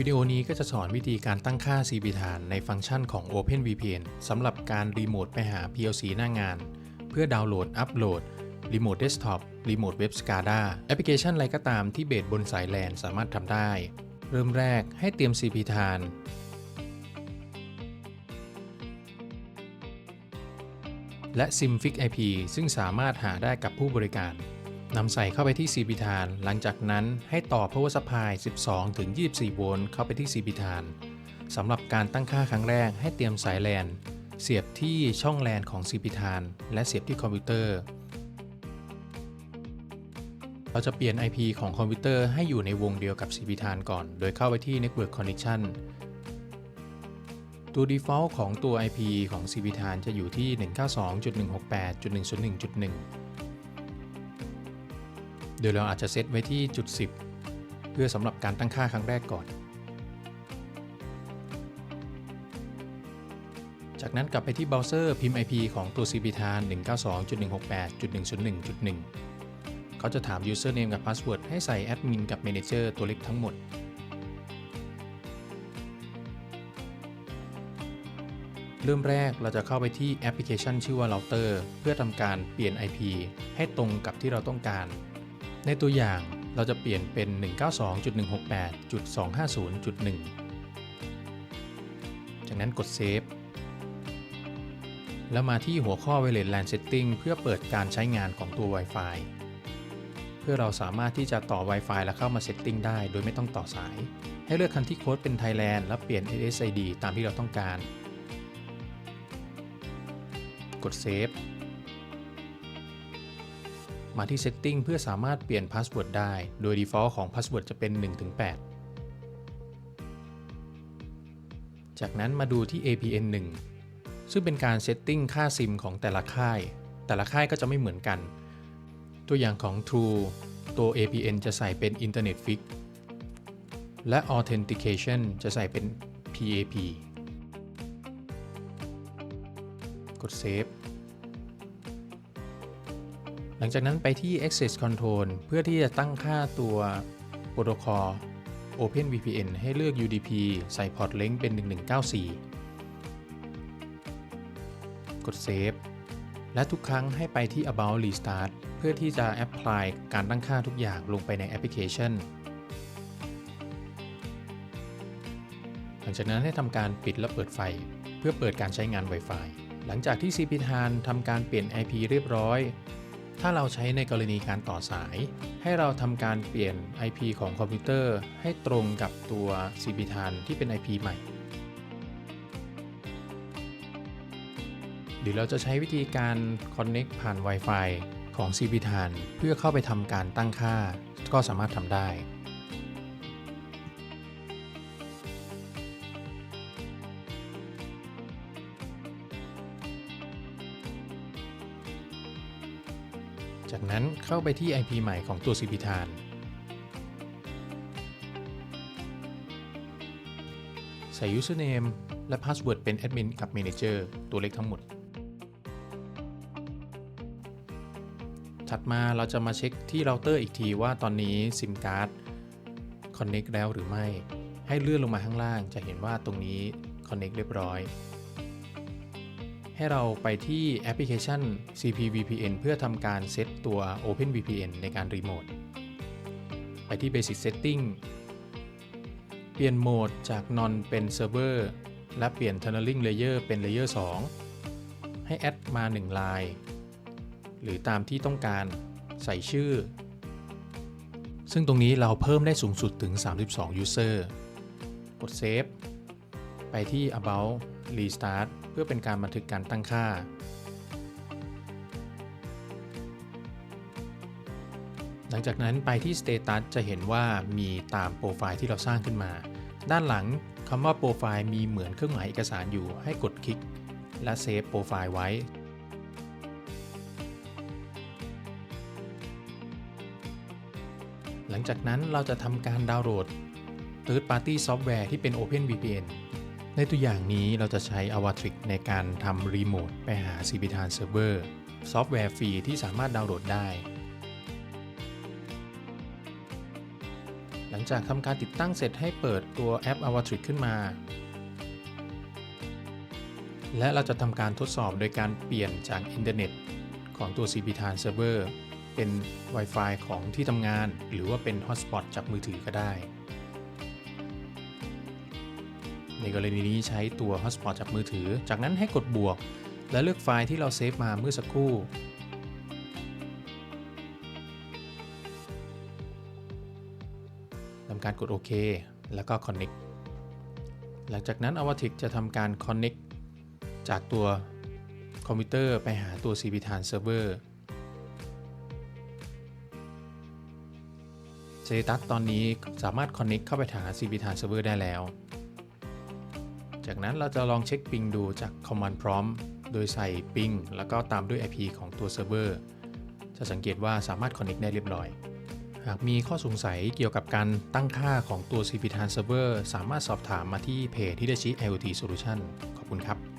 วิดีโอนี้ก็จะสอนวิธีการตั้งค่า CP ฐานในฟังก์ชันของ OpenVPN สำหรับการรีโมทไปหา PLC หน้างาน เพื่อดาวน์โหลด อัปโหลด รีโมทเดสก์ท็อป รีโมทเว็บ SCADA แอปพลิเคชันอะไรก็ตามที่เบสบนสายแลนสามารถทำได้ เริ่มแรกให้เตรียม CP ฐานและ SIMFIX IP ซึ่งสามารถหาได้กับผู้บริการ นำใส่เข้าไปที่ CP ฐาน หลังจากนั้นให้ต่อ power supply 12 ถึง 24 โวลต์เข้าไปที่ CP ฐาน สำหรับการตั้งค่าครั้งแรกให้เตรียมสายแลน เสียบที่ช่องแลนของ CP ฐาน และเสียบที่คอมพิวเตอร์ เราจะเปลี่ยน IP ของคอมพิวเตอร์ให้อยู่ในวงเดียวกับ CP ฐานก่อน โดยเข้าไปที่ Network Connection ตัว default ของตัว IP ของ CP ฐานจะอยู่ที่ 192.168.101.1 โดยเราอาจจะเซตไว้ที่จุด 10 เพื่อสำหรับการตั้งค่าครั้งแรกก่อน จากนั้นกลับไปที่เบราว์เซอร์พิมพ์ IP ของตัว CP ฐาน192.168.101.1 เขาจะถาม username กับ password ให้ใส่ admin กับ manager ตัวเล็กทั้งหมดเริ่มแรกเราจะเข้าไปที่แอปพลิเคชันชื่อว่า router เพื่อทำการเปลี่ยน IP ให้ตรงกับที่เราต้องการ ในตัวอย่างเราจะเปลี่ยนเป็น 192.168.250.1 จากนั้นกด Save แล้วมาที่หัวข้อ Wireless LAN Setting เพื่อเปิดการใช้งานของตัว Wi-Fi เพื่อเราสามารถที่จะต่อ Wi-Fi และเข้ามา Setting ได้โดยไม่ต้องต่อสาย ให้เลือกคันที่โค้ดเป็น Thailand แล้วเปลี่ยน SSID ตามที่เราต้องการ กด Save มาที่ Setting เพื่อสามารถเปลี่ยน Password ได้ โดย Default ของ Password จะเป็น 1-8 จากนั้นมาดูที่ APN 1 ซึ่งเป็นการ Setting ค่าซิมของแต่ละค่าย แต่ละค่ายก็จะไม่เหมือนกัน ตัวอย่างของ True ตัว APN จะใส่เป็น Internet Fix และ Authentication จะใส่เป็น PAP กด Save หลังจากนั้นไปที่ Access Control เพื่อที่จะตั้งค่าตัวโปรโตคอล OpenVPN ให้เลือก UDP ใส่พอร์ต length เป็น 1194 กด Save และทุกครั้งให้ไปที่ About Restart เพื่อที่จะ Apply การตั้งค่าทุกอย่างลงไปในแอปพลิเคชัน หลังจากนั้นให้ทำการปิดและเปิดไฟ เพื่อเปิดการใช้งาน Wi-Fi หลังจากที่ CP ทานทำการเปลี่ยน IP เรียบร้อย ถ้าเราใช้ในกรณีการต่อสาย ให้เราทำการเปลี่ยน IP ของคอมพิวเตอร์ ให้ตรงกับตัว CP ทานที่เป็น IP ใหม่ หรือเราจะใช้วิธีการ Connect ผ่าน Wi-Fi ของ CP ทานเพื่อเข้าไปทำการตั้งค่า ก็สามารถทำได้ จากนั้นเข้าไปที่ IP ใหม่ของตัว CP ทานใส่ username และ password เป็น admin กับ manager ตัวเลขทั้งหมด ถัดมาเราจะมาเช็คที่เราเตอร์อีกทีว่าตอนนี้ SIM card connect แล้วหรือไม่ ให้เลื่อนลงมาข้างล่างจะเห็นว่าตรงนี้ connect เรียบร้อย ให้เราไปที่แอปพลิเคชัน CPVPN เพื่อทำการเซตตัว OpenVPN ในการรีโมท ไปที่ Basic Setting เปลี่ยนโหมดจาก Non เป็น Server และเปลี่ยน Tunneling Layer เป็น Layer 2 ให้แอดมา 1 ลาย หรือตามที่ต้องการใส่ชื่อ ซึ่งตรงนี้เราเพิ่มได้สูงสุดถึง 32 User กด Save ไปที่ About Restart พื่อเป็นการบันทึกการตั้งค่า หลังจากนั้นไปที่ Status จะเห็นว่ามีตามโปรไฟล์ที่เราสร้างขึ้นมา ด้านหลังคำว่าโปรไฟล์มีเหมือนเครื่องหมายเอกสารอยู่ให้กดคลิก และเซฟโปรไฟล์ไว้หลังจากนั้นเราจะทำการดาวน์โหลด Third Party Software ที่เป็น OpenVPN ในตัวอย่างนี้เราจะใช้ Avatrix ในการทำรีโมทไปหา CP ทาน Server ซอฟต์แวร์ฟรีที่สามารถดาวน์โหลดได้ หลังจากทำการติดตั้งเสร็จให้เปิดตัวแอป Avatrix ขึ้นมา และเราจะทำการทดสอบโดยการเปลี่ยนจากอินเทอร์เน็ตของตัว CP t a n Server เป็น Wi-Fi ของที่ทำงาน หรือว่าเป็น Hotspot จากมือถือก็ได้ ในกรณีนี้ใช้ตัว Hotspot จากมือถือ จากนั้นให้กดบวก และเลือกไฟล์ที่เราเซฟมาเมื่อสักครู่ทำการกดโอเคแล้วก็ Connect หลังจากนั้น a v a t i c จะทำการ Connect จากตัวคอมพิวเตอร์ไปหาตัว CP t a n Server สเตตัสตอนนี้สามารถ Connect เข้าไปหา CP t a n Server ได้แล้ว จากนั้นเราจะลองเช็คปิงดูจาก Command Prompt โดยใส่ปิงแล้วก็ตามด้วย IP ของตัวเซิร์ฟเวอร์ จะสังเกตว่าสามารถ Connect ได้เรียบร้อย หากมีข้อสงสัยเกี่ยวกับการตั้งค่าของตัว CP t a n Server สามารถสอบถามมาที่เพจที่ได้ชี้ IoT Solution ขอบคุณครับ